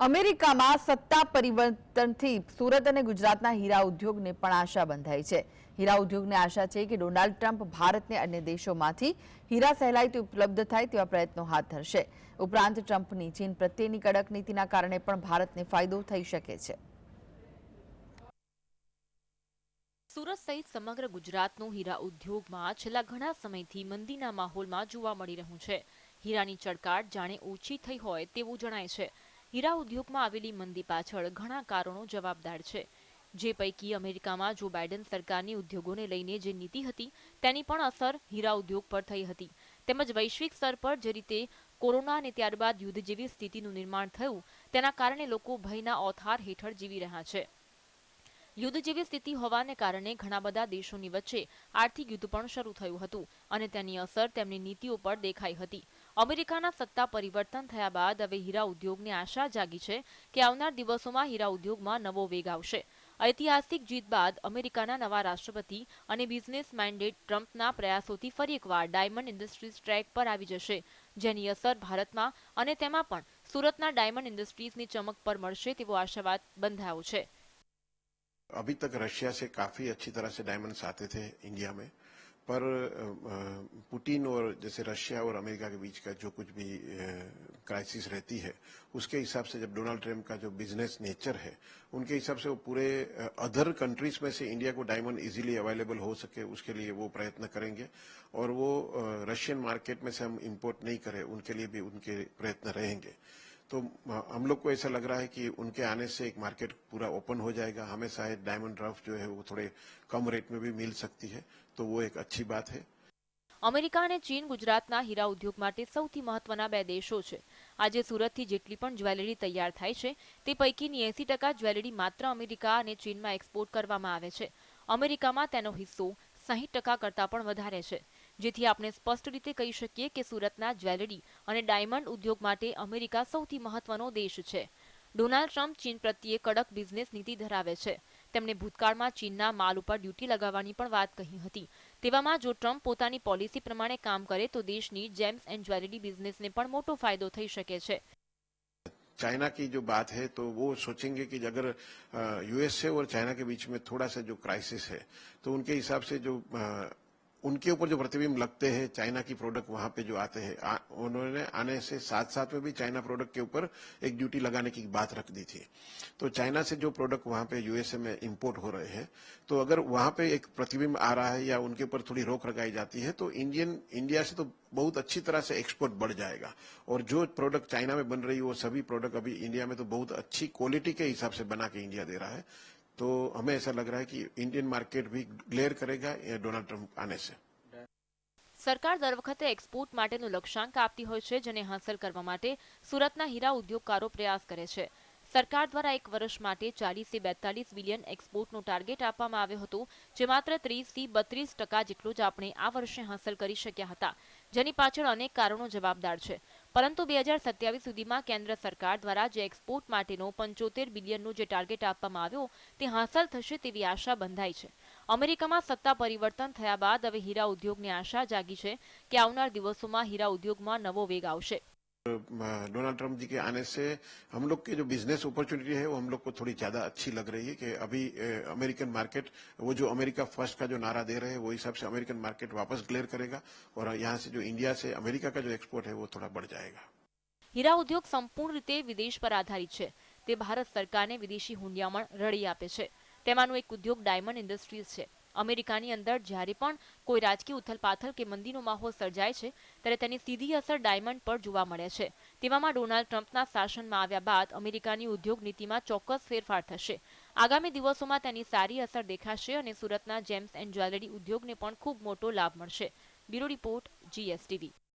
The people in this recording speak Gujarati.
અમેરિકામાં સત્તા પરિવર્તનથી સુરત અને ગુજરાતના હીરા ઉદ્યોગને પણ આશા બંધાઈ છે. હીરા ઉદ્યોગને આશા છે કે ડોનાલ્ડ ટ્રમ્પ ભારતને અન્ય દેશોમાંથી હીરા સહેલાઈથી ઉપલબ્ધ થાય તેવા પ્રયત્નો હાથ ધરશે. ઉપરાંત ટ્રમ્પની ચીન પ્રત્યેની કડક નીતિના કારણે પણ ભારતને ફાયદો થઈ શકે છે. સુરત સહિત સમગ્ર ગુજરાતનો હીરા ઉદ્યોગમાં છેલ્લા ઘણા સમયથી મંદીના માહોલમાં જોવા મળી રહ્યું છે. હીરાની ચડકાટ જાણે ઓછી થઈ હોય તેવું જણાય છે. હીરા ઉદ્યોગમાં આવેલી મંદી પાછળ ઘણા કારણો જવાબદાર છે. જે પૈકી અમેરિકામાં જો બાઇડન સરકારની ઉદ્યોગોને લઈને જે નીતિ હતી, તેની પણ અસર હીરા ઉદ્યોગ પર થઈ હતી. તેમજ વૈશ્વિક સ્તર પર જે રીતે કોરોના અને ત્યારબાદ યુદ્ધ જેવી સ્થિતિનું નિર્માણ થયું, તેના કારણે લોકો ભયના ઓથાર હેઠળ જીવી રહ્યા છે. યુદ્ધ જેવી સ્થિતિ હોવાને કારણે ઘણા બધા દેશોની વચ્ચે આર્થિક યુદ્ધ પણ શરૂ થયું હતું અને તેની અસર તેમની નીતિઓ પર દેખાઈ હતી. અમેરિકાના સત્તા પરિવર્તન થયા બાદ હવે હીરા ઉદ્યોગને આશા જાગી છે કે આવનાર દિવસોમાં હીરા ઉદ્યોગમાં નવો વેગ આવશે ઐતિહાસિક જીત બાદ અમેરિકાના નવા રાષ્ટ્રપતિ અને બિઝનેસ માઇન્ડેડ ટ્રમ્પના પ્રયાસોથી ફરી એકવાર ડાયમંડ ઇન્ડસ્ટ્રીઝ ટ્રેક પર આવી જશે જેની અસર ભારતમાં અને તેમાં પણ સુરતના ડાયમંડ ઇન્ડસ્ટ્રીઝની ચમક પર મળશે તેવો આશાવાદ બંધાયો છે अभी तक रशिया से काफी अच्छी तरह से डायमंड्स आते थे इंडिया में पर पुतिन और जैसे रशिया और अमेरिका के बीच का जो कुछ भी क्राइसिस रहती है, उसके हिसाब से जब डोनाल्ड ट्रंप का जो बिज़नेस नेचर है, उनके हिसाब से वो पूरे अदर कंट्रीज़ में से इंडिया को डायमंड इजीली अवेलेबल हो सके, उसके लिए वो प्रयत्न करेंगे। और वो रशियन मार्केट में से हम इम्पोर्ट नहीं करें, उनके लिए भी उनके प्रयत्न रहेंगे। तो अ, हम लोग को ऐसा लग रहा है कि उनके आने से एक मार्केट पूरा ओपन हो जाएगा हमें शायद डायमंड रफ जो है वो थोड़े कम रेट में भी मिल सकती है तो वो एक अच्छी बात है અમેરિકા અને ચીન ગુજરાતના હીરા ઉદ્યોગ માટે સૌથી મહત્વના બે દેશો છે આજે સુરતથી જેટલી પણ જ્વેલરી તૈયાર થાય છે તે પૈકીની એસી ટકા જ્વેલરી માત્ર અમેરિકા અને ચીનમાં એક્સપોર્ટ કરવામાં આવે છે અમેરિકામાં તેનો હિસ્સો સાહીઠ ટકા કરતાં પણ વધારે છે જેથી આપણે સ્પષ્ટ રીતે કહી શકીએ કે સુરતના જ્વેલરી અને ડાયમંડ ઉદ્યોગ માટે અમેરિકા સૌથી મહત્વનો દેશ છે ડોનાલ્ડ ટ્રમ્પ ચીન પ્રત્યે કડક બિઝનેસ નીતિ ધરાવે છે તેમણે ભૂતકાળમાં ચીનના માલ ઉપર ડ્યુટી લગાવવાની પણ વાત કહી હતી તેવામાં જો ટ્રમ્પ પોતાની પોલિસી પ્રમાણે કામ કરે તો દેશની જેમ્સ એન્ડ જ્વેલરી બિઝનેસને પણ મોટો ફાયદો થઈ શકે છે चाइना की जो बात है तो वो सोचेंगे कि अगर यूएसए और चाइना के बीच में थोड़ा सा जो क्राइसिस है तो उनके हिसाब से जो अ, उनके ऊपर जो प्रतिबिंब लगते हैं, चाइना की प्रोडक्ट वहाँ पे जो आते हैं उन्होंने आने से साथ साथ में भी चाइना प्रोडक्ट के ऊपर एक ड्यूटी लगाने की बात रख दी थी। तो चाइना से जो प्रोडक्ट वहाँ पे यूएसए में इंपोर्ट हो रहे हैं तो अगर वहाँ पे एक प्रतिबिंब आ रहा है या उनके ऊपर थोड़ी रोक लगाई जाती है तो इंडियन इंडिया से तो बहुत अच्छी तरह से एक्सपोर्ट बढ़ जाएगा। और जो प्रोडक्ट चाइना में बन रही है, वो सभी प्रोडक्ट अभी इंडिया में तो बहुत अच्छी क्वालिटी के हिसाब से बना के इंडिया दे रहा है। तो हमें ऐसा लग रहा है कि इंडियन मार्केट भी ग्लेयर करेगा ये डोनाल्ड ट्रंप आने से સરકાર દર વખતે એક્સપોર્ટ માટેનું લક્ષ્યાંક આપતી હોય છે જેને હાંસલ કરવા માટે સુરતના હીરા ઉદ્યોગકારો પ્રયાસ કરે છે સરકાર દ્વારા એક વર્ષ માટે ચાલીસ થી બેતાલીસ બિલિયન એક્સપોર્ટનો ટાર્ગેટ આપવામાં આવ્યો હતો જે માત્ર ત્રીસ થી બત્રીસ ટકા જેટલું જ આપણે આ વર્ષે હાંસલ કરી શક્યા હતા જેની પાછળ અનેક કારણો જવાબદાર છે પરંતુ બે હજાર સત્યાવીસ સુધીમાં કેન્દ્ર સરકાર દ્વારા જે એક્સપોર્ટ માટેનો પંચોતેર બિલિયનનો જે ટાર્ગેટ આપવામાં આવ્યો, તે હાંસલ થશે તેવી આશા બંધાઈ છે. અમેરિકામાં સત્તા પરિવર્તન થયા બાદ હવે હીરા ઉદ્યોગની આશા જાગી છે કે આવનાર દિવસોમાં હીરા ઉદ્યોગમાં નવો વેગ આવશે. डोनाल्ड ट्रंप जी के आने से हम लोग की जो बिजनेस अपॉर्चुनिटी है वो हम लोग को थोड़ी ज्यादा अच्छी लग रही है कि अभी अमेरिकन मार्केट वो जो अमेरिका फर्स्ट का जो नारा दे रहे हैं वो हिसाब से अमेरिकन मार्केट वापस क्लियर करेगा और यहाँ से जो इंडिया से अमेरिका का जो एक्सपोर्ट है वो थोड़ा बढ़ जाएगा હીરા ઉદ્યોગ સંપૂર્ણ રીતે વિદેશ પર આધારિત છે તે ભારત સરકારને વિદેશી હુંડિયામણ રળી આપે છે તેમાંનો એક ઉદ્યોગ ડાયમંડ ઇન્ડસ્ટ્રીઝ છે અમેરિકાની અંદર જ્યારે પણ કોઈ રાજકીય ઉથલપાથલ કે મંદીનો માહોલ સર્જાય છે, ત્યારે તેની સીધી અસર ડાયમંડ પર જોવા મળે છે. તેવામાં ડોનાલ્ડ ટ્રમ્પના શાસનમાં આવ્યા બાદ અમેરિકાની ઉદ્યોગ નીતિમાં ચોક્કસ ફેરફાર થશે. આગામી દિવસોમાં તેની સારી અસર દેખાશે અને સુરતના જેમ્સ એન્ડ જ્વેલરી ઉદ્યોગને પણ ખૂબ મોટો લાભ મળશે. Bureau report, GSTV.